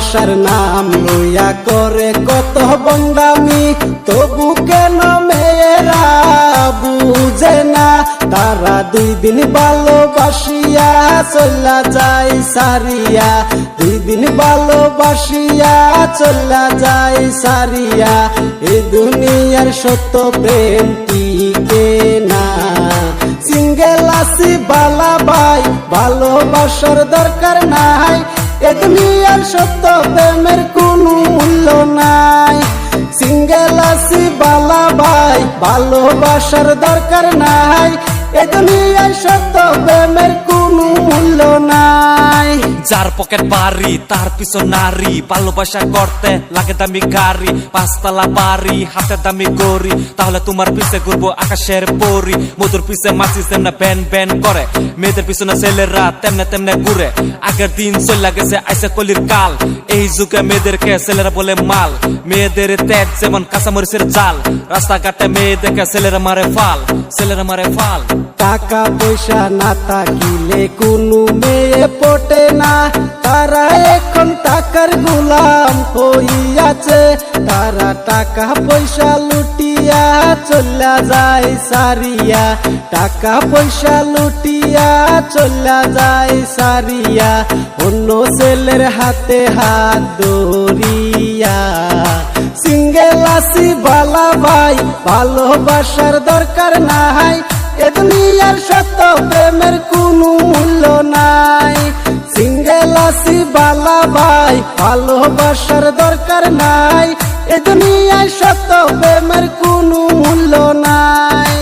ভালোবাসার নাম লইয়া করে কত বন্ডামি তবু কেন মেয়েরা বুঝে না? তারা দুই দিন ভালোবাসিয়া চল্লা যায় সারিয়া। দুই দিন ভালোবাসিয়া চল্লা যায় সারিয়া। এ দুনিয়ার সত্য প্রেম টিকে না সিঙ্গেল আসি বালা ভাই, ভালোবাসার দরকার নাই। এ দুনিয়ার সত্য প্রেমের কোনো মূল্য নাই। সিঙ্গেল আসি বালা ভাই, ভালোবাসার দরকার নাই। এ দুনিয়ার সত্য যার পকেট বাড়ি, তার পিছন নারী। ভালোবাসা করতে লাগে দামি গাড়ি, পাঁচতলা বাড়ি, হাতে দামি গড়ি। তাহলে তোমার পিছে ঘুরবো আকাশের পরি। মধুর পিছে মাছি তেমনে ব্যান ব্যান করে। মেয়েদের পিছনে ছেলেরা তেমনে তেমনে ঘুরে। আগের দিন চলে গেছে আইসে কলির কাল। এই যুগে মেয়েদেরকে ছেলেরা বলে মাল। মেয়েদের তেজ যেমন কাঁচামরিচের জাল। রাস্তাঘাটে মেয়ে দেখে ছেলেরা মারে ফাল। ছেলেরা মারে ফাল। টাকা পয়সা না থাকিলে কোনো মেয়ে পটে না। তারা এখন টাকার গোলাম হইয়াছে। তারা টাকা পয়সা লুটিয়া চলা যায় সারিয়া। টাকা পয়সা লুটিয়া চলা যায় সারিয়া। অন্য ছেলের হাতে হাত দরিয়া সিঙ্গেল আসি বালা ভাই, ভালোবাসার দরকার নাই। এ দুনিয়ার সত্য প্রেমের কোনো মূল্য নাই। বালা ভাই, ভালোবাসার দরকার নাই। এ দুনিয়ার সত্য প্রেমের কোনো মূল্য নাই।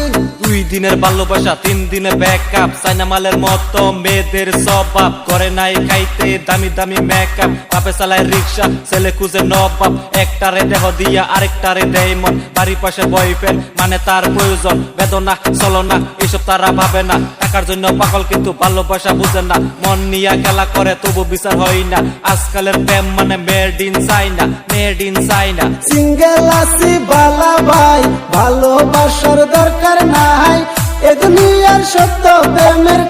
দুই দিনের ভালোবাসা, তিন দিনে ব্যাকআপ সাইনা মালের মতো মেয়েদের স্বভাব। করে নাই খাইতে, দামি দামি মেকআপ বাপে চালায় রিক্সা, ছেলে খুঁজে নবাব। একটারে দেহ দিয়া আরেকটারে দেয় মন। বাড়ির পাশে বয়ফ্রেন্ড মানে তার প্রয়োজন। বেদনা চলনা এসব তারা ভাবে না। টাকার জন্য পাগল কিন্তু ভালোবাসা বুঝে না। মন নিয়ে খেলা করে, তবু বিচার হয় না। আজকালের প্রেম মানে made in China made in China single আসি বালা ভাই, ভালোবাসার দরকার নাই। এ দুনিয়ার সত্য প্রেমের